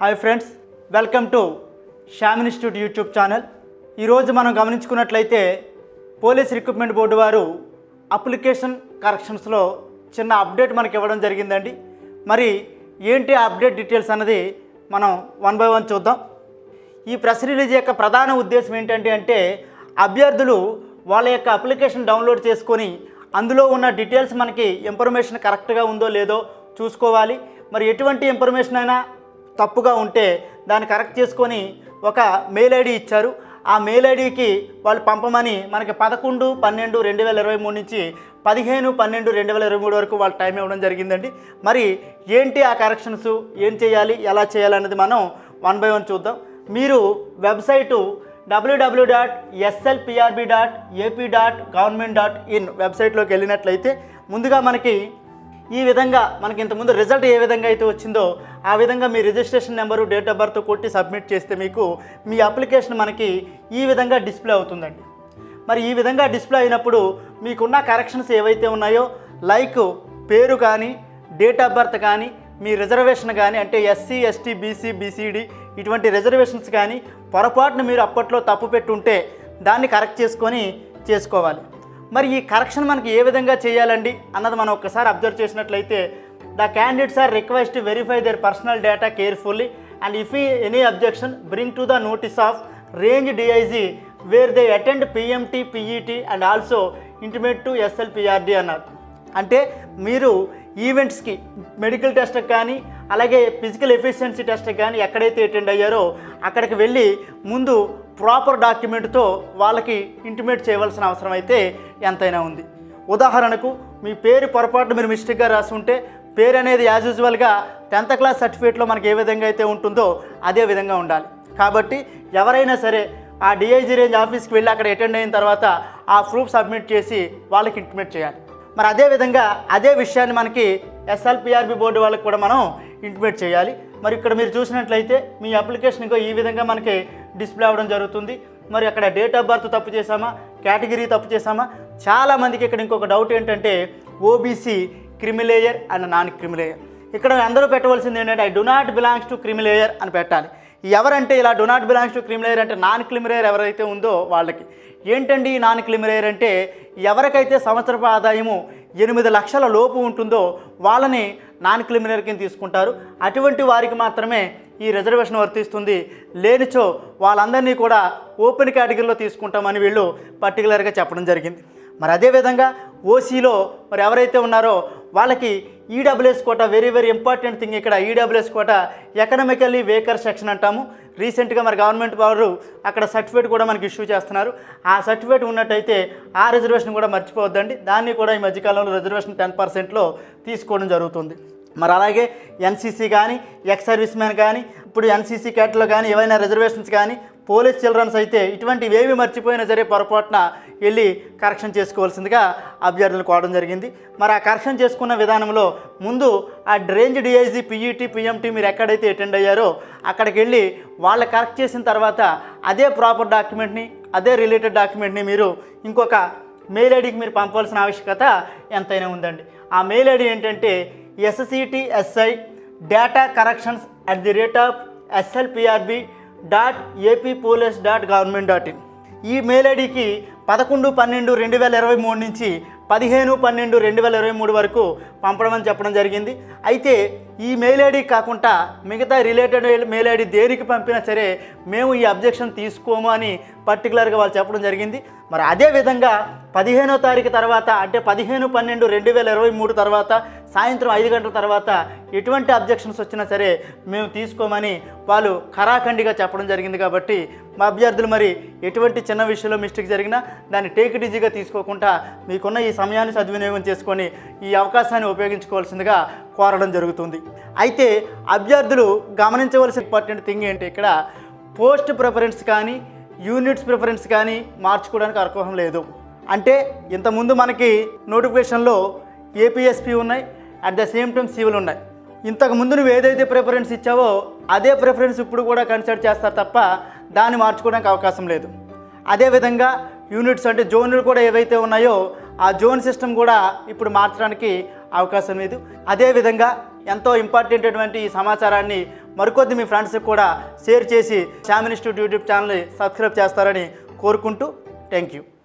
Hi friends welcome to Shyam institute YouTube channel. ఈరోజు మనం గమనించుకున్నట్లయితే పోలీస్ రిక్రూట్మెంట్ బోర్డు వారు అప్లికేషన్ కరెక్షన్స్లో చిన్న అప్డేట్ మనకి ఇవ్వడం జరిగిందండి. మరి ఏంటి ఆ అప్డేట్ డీటెయిల్స్ అన్నది మనం వన్ బై వన్ చూద్దాం. ఈ ప్రెస్ రిలీజ్ యొక్క ప్రధాన ఉద్దేశం ఏంటంటే అంటే అభ్యర్థులు వాళ్ళ యొక్క అప్లికేషన్ డౌన్లోడ్ చేసుకొని అందులో ఉన్న డీటెయిల్స్ మనకి ఇన్ఫర్మేషన్ కరెక్ట్గా ఉందో లేదో చూసుకోవాలి. మరి ఎటువంటి ఇన్ఫర్మేషన్ అయినా తప్పుగా ఉంటే దాన్ని కరెక్ట్ చేసుకొని ఒక మెయిల్ ఐడి ఇచ్చారు. ఆ మెయిల్ ఐడికి వాళ్ళు పంపమని మనకి పదకొండు పన్నెండు రెండు వేల ఇరవై మూడు నుంచి పదిహేను పన్నెండు రెండు వేల ఇరవై మూడు వరకు వాళ్ళు టైం ఇవ్వడం జరిగిందండి. మరి ఏంటి ఆ కరెక్షన్స్ ఏం చేయాలి? ఎలా చేయాలన్నది మనం వన్ బై వన్ చూద్దాం. మీరు website WW dot SLPRB dot AP dot government dot in వెబ్సైట్లోకి వెళ్ళినట్లయితే ముందుగా మనకి ఈ విధంగా మనకి ఇంతకుముందు రిజల్ట్ ఏ విధంగా అయితే వచ్చిందో ఆ విధంగా మీ registration number date of birth కొట్టి సబ్మిట్ చేస్తే మీకు మీ అప్లికేషన్ మనకి ఈ విధంగా డిస్ప్లే అవుతుందండి. మరి ఈ విధంగా డిస్ప్లే అయినప్పుడు మీకున్న కరెక్షన్స్ ఏవైతే ఉన్నాయో లైక్ పేరు కానీ డేట్ ఆఫ్ బర్త్ కానీ మీ రిజర్వేషన్ కానీ అంటే ఎస్సీ ఎస్టీ బీసీ బీసీడీ ఇటువంటి రిజర్వేషన్స్ కానీ పొరపాటున మీరు అప్పట్లో తప్పు పెట్టుంటే దాన్ని కరెక్ట్ చేసుకొని చేసుకోవాలి. మరి ఈ కరెక్షన్ మనకి ఏ విధంగా చేయాలండి అన్నది మనం ఒక్కసారి అబ్జర్వ్ చేసినట్లయితే the candidates are request verify their personal data carefully and if ఈ any objection bring to the notice of range DIG where they attend PMT PET and also intimate to SLPRD అన్నారు. అంటే మీరు ఈవెంట్స్కి medical టెస్ట్కి కానీ అలాగే physical efficiency టెస్ట్కి కానీ ఎక్కడైతే అటెండ్ అయ్యారో అక్కడికి వెళ్ళి ముందు ప్రాపర్ డాక్యుమెంట్తో వాళ్ళకి ఇంటిమేట్ చేయవలసిన అవసరం అయితే ఎంతైనా ఉంది. ఉదాహరణకు మీ పేరు పొరపాటు మీరు మిస్టేక్గా రాసి ఉంటే పేరు అనేది యాజ్ యూజువల్గా టెన్త్ క్లాస్ సర్టిఫికేట్లో మనకి ఏ విధంగా అయితే ఉంటుందో అదే విధంగా ఉండాలి. కాబట్టి ఎవరైనా సరే ఆ డిఐజీ రేంజ్ ఆఫీస్కి వెళ్ళి అక్కడ అటెండ్ అయిన తర్వాత ఆ ప్రూఫ్ సబ్మిట్ చేసి వాళ్ళకి ఇంటిమేట్ చేయాలి. మరి అదే విధంగా అదే విషయాన్ని మనకి ఎస్ఎల్పిఆర్బి బోర్డు వాళ్ళకి కూడా మనం ఇంటిమేట్ చేయాలి. మరి ఇక్కడ మీరు చూసినట్లయితే మీ అప్లికేషన్ ఇంకో ఈ విధంగా మనకి డిస్ప్లే అవ్వడం జరుగుతుంది. మరి అక్కడ డేట్ ఆఫ్ బర్త్ తప్పు చేసామా కేటగిరీ తప్పు చేసామా చాలామందికి ఇక్కడ ఇంకొక డౌట్ ఏంటంటే OBC creamy layer and non creamy layer ఇక్కడ అందరూ పెట్టవలసింది ఏంటంటే I do not belongs to creamy layer అని పెట్టాలి. ఎవరంటే ఇలా do not belongs to creamy layer అంటే నాన్ క్రిమిలేయర్ ఎవరైతే ఉందో వాళ్ళకి. ఏంటండి ఈ నాన్ క్రిమిలేయర్ అంటే ఎవరికైతే సంవత్సరపు ఆదాయము ఎనిమిది లక్షల లోపు ఉంటుందో వాళ్ళని నాన్ క్రిమినల్ కింద తీసుకుంటారు. అటువంటి వారికి మాత్రమే ఈ రిజర్వేషన్ వర్తిస్తుంది. లేనిచో వాళ్ళందరినీ కూడా ఓపెన్ కేటగిరీలో తీసుకుంటామని వీళ్ళు పర్టికులర్గా చెప్పడం జరిగింది. మరి అదేవిధంగా ఓసీలో మరి ఎవరైతే ఉన్నారో వాళ్ళకి EWS quota very very important thing ఇక్కడ EWS quota economically weaker section అంటాము. రీసెంట్గా మరి గవర్నమెంట్ వారు అక్కడ సర్టిఫికేట్ కూడా మనకి ఇష్యూ చేస్తున్నారు. ఆ సర్టిఫికేట్ ఉన్నట్టయితే ఆ రిజర్వేషన్ కూడా మర్చిపోవద్దండి. దాన్ని కూడా ఈ మధ్యకాలంలో రిజర్వేషన్ టెన్ పర్సెంట్లో తీసుకోవడం జరుగుతుంది. మరి అలాగే ఎన్సీసీ కానీ ఎక్స్ సర్వీస్ మ్యాన్ కానీ ఇప్పుడు ఎన్సీసీ క్యాట్లో కానీ ఏవైనా రిజర్వేషన్స్ కానీ పోలీస్ చిల్డ్రన్స్ అయితే ఇటువంటివి ఏవి మర్చిపోయినా సరే పొరపాటున వెళ్ళి కరెక్షన్ చేసుకోవాల్సిందిగా అభ్యర్థులు కోవడం జరిగింది. మరి ఆ కరెక్షన్ చేసుకున్న విధానంలో ముందు ఆ రేంజ్ డిఐజీ పీఈటీ పిఎంటీ మీరు ఎక్కడైతే అటెండ్ అయ్యారో అక్కడికి వెళ్ళి వాళ్ళు కరెక్ట్ చేసిన తర్వాత అదే ప్రాపర్ డాక్యుమెంట్ని అదే రిలేటెడ్ డాక్యుమెంట్ని మీరు ఇంకొక మెయిల్ ఐడికి మీరు పంపాల్సిన ఆవశ్యకత ఎంతైనా ఉందండి. ఆ మెయిల్ ఐడి ఏంటంటే SCT SI data corrections at the rate of SLPRB dot AP police dot government dot in e mail ఐడికి పదకొండు పన్నెండు రెండు వేల ఇరవై మూడు నుంచి పదిహేను పన్నెండు రెండు వేల ఇరవై మూడు వరకు పంపడం అని చెప్పడం జరిగింది. అయితే ఈ మెయిల్ ఐడి కాకుండా మిగతా రిలేటెడ్ మెయిల్ ఐడి దేనికి పంపినా సరే మేము ఈ అబ్జెక్షన్ తీసుకోము అని పర్టికులర్గా వాళ్ళు చెప్పడం జరిగింది. మరి అదే విధంగా పదిహేనో తారీఖు తర్వాత అంటే పదిహేను పన్నెండు రెండు వేల ఇరవై మూడు తర్వాత సాయంత్రం ఐదు గంటల తర్వాత ఎటువంటి అబ్జెక్షన్స్ వచ్చినా సరే మేము తీసుకోమని వాళ్ళు ఖరాఖండిగా చెప్పడం జరిగింది కాబట్టి మా అభ్యర్థులు మరి ఎటువంటి చిన్న విషయంలో మిస్టేక్ జరిగినా దాన్ని టేక్ ఇట్ ఈజీగా తీసుకోకుండా మీకున్న ఈ సమయాన్ని సద్వినియోగం చేసుకొని ఈ అవకాశాన్ని ఉపయోగించుకోవాల్సిందిగా కోరడం జరుగుతుంది. అయితే అభ్యర్థులు గమనించవలసిన ఇంపార్టెంట్ థింగ్ ఏంటి ఇక్కడ? పోస్ట్ ప్రిఫరెన్స్ కానీ యూనిట్స్ ప్రిఫరెన్స్ కానీ మార్చుకోవడానికి అర్హం లేదు. అంటే ఇంతకుముందు మనకి నోటిఫికేషన్లో ఏపీఎస్పీ ఉన్నాయి at the same time civil ఉన్నాయి. ఇంతకు ముందు నువ్వు ఏదైతే ప్రిఫరెన్స్ ఇచ్చావో అదే ప్రిఫరెన్స్ ఇప్పుడు కూడా కన్సిడర్ చేస్తారు తప్ప దాన్ని మార్చుకోవడానికి అవకాశం లేదు. అదేవిధంగా యూనిట్స్ అంటే జోన్లు కూడా ఏవైతే ఉన్నాయో ఆ జోన్ సిస్టమ్ కూడా ఇప్పుడు మార్చడానికి అవకాశం లేదు. అదేవిధంగా ఎంతో ఇంపార్టెంట్ అటువంటి ఈ సమాచారాన్ని మరికొద్ది మీ ఫ్రెండ్స్కి కూడా షేర్ చేసి శామ్ ఇన్స్టిట్యూట్ యూట్యూబ్ ఛానల్ని సబ్స్క్రైబ్ చేస్తారని కోరుకుంటూ థ్యాంక్ యూ